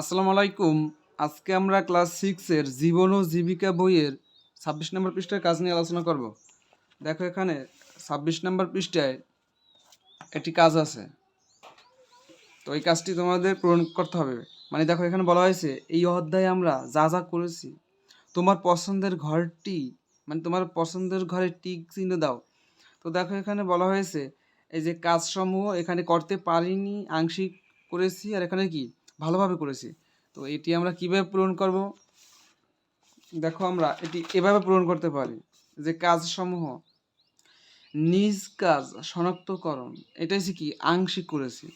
আসসালামু আলাইকুম। আজকে আমরা ক্লাস সিক্সের জীবন ও জীবিকা বইয়ের ছাব্বিশ নম্বর পৃষ্ঠায় কাজ নিয়ে আলোচনা করব। দেখো এখানে ছাব্বিশ নম্বর পৃষ্ঠায় একটি কাজ আছে। তো এই কাজটি তোমাদের পূরণ করতে হবে। মানে দেখো এখানে বলা হয়েছে, এই অধ্যায়ে আমরা যা যা করেছি, তোমার পছন্দের ঘরটি মানে তোমার পছন্দের ঘরে টিক চিহ্ন দাও। তো দেখো এখানে বলা হয়েছে, এই যে কাজসমূহ এখানে করতে পারিনি, আংশিক করেছি, আর এখানে কি? ভালোভাবে করেছি। তো এটি আমরা কীভাবে পূরণ করব? দেখো আমরা এটি এভাবে পূরণ করতে পারি যে কাজসমূহ নিজ কাজ শনাক্তকরণ, এটা হচ্ছে কি? আংশিক করেছি।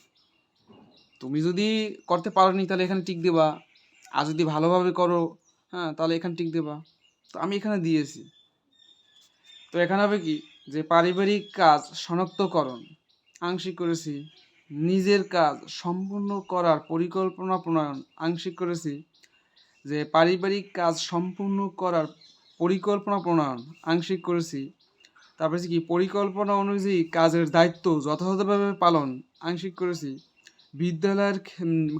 তুমি যদি করতে পারোনি তাহলে এখানে টিক দেবা। আর যদি ভালোভাবে করো হ্যাঁ তাহলে এখানে টিক দেবা। তো আমি এখানে দিয়েছি। তো এখানে হবে কি? যে পারিবারিক কাজ শনাক্তকরণ, আংশিক করেছি। নিজের কাজ সম্পূর্ণ করার পরিকল্পনা প্রণয়ন আংশিক করেছি, যে পারিবারিক কাজ সম্পূর্ণ করার পরিকল্পনা প্রণয়ন আংশিক করেছি। তারপরে কি, পরিকল্পনা অনুযায়ী কাজের দায়িত্ব যথাযথভাবে পালন আংশিক করেছি। বিদ্যালয়ের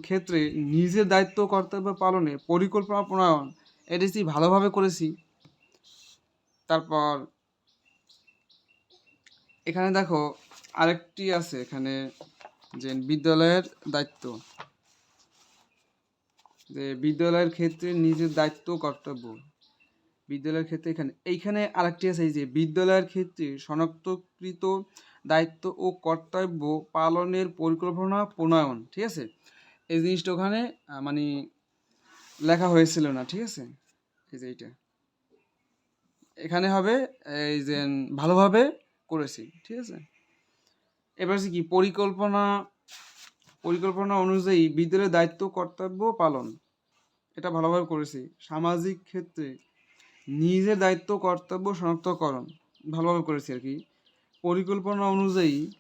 ক্ষেত্রে নিজের দায়িত্ব কর্তব্য পালনে পরিকল্পনা প্রণয়ন এটি ভালোভাবে করেছি। তারপর এখানে দেখো আরেকটি আছে, এখানে যে বিদ্যালয়ের দায়িত্ব। যে বিদ্যালয়ের ক্ষেত্রে নিজের দায়িত্ব কর্তব্য। বিদ্যালয়ের ক্ষেত্রে এখানে, এইখানে আরেকটি আছে যে বিদ্যালয়ের ক্ষেত্রে শনাক্তকৃত দায়িত্ব ও কর্তব্য পালনের পরিকল্পনা প্রণয়ন, ঠিক আছে? এই জিনিসটা ওখানে মানে লেখা হয়েছিল না, ঠিক আছে? এই যে এইটা। এখানে হবে, এই যে ভালোভাবে করেছি, ঠিক আছে? এবার কি, পরিকল্পনা পরিকল্পনা অনুযায়ী বিদ্যালয়ের দায়িত্ব, কর্তব্য পালন। এটা ভালোভাবে করেছি। সামাজিক ক্ষেত্রে নিজের দায়িত্ব, কর্তব্য শনাক্তকরণ ভালোভাবে করেছি আর কি। পরিকল্পনা অনুযায়ী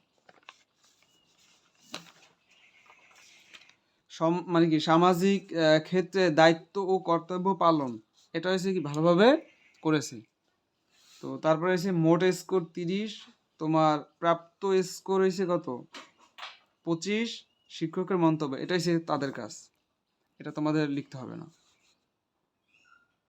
সম- মানে কি, সামাজিক ক্ষেত্রে দায়িত্ব ও কর্তব্য পালন, এটা হয়েছে কি ভালোভাবে করেছি। তো তারপরে এসে মোট স্কোর তিরিশ তোমার প্রাপ্ত স্কোর হয়েছে কত? পঁচিশ শিক্ষকের মন্তব্য, এটাই সে তাদের কাজ। এটা তোমাদের লিখতে হবে না।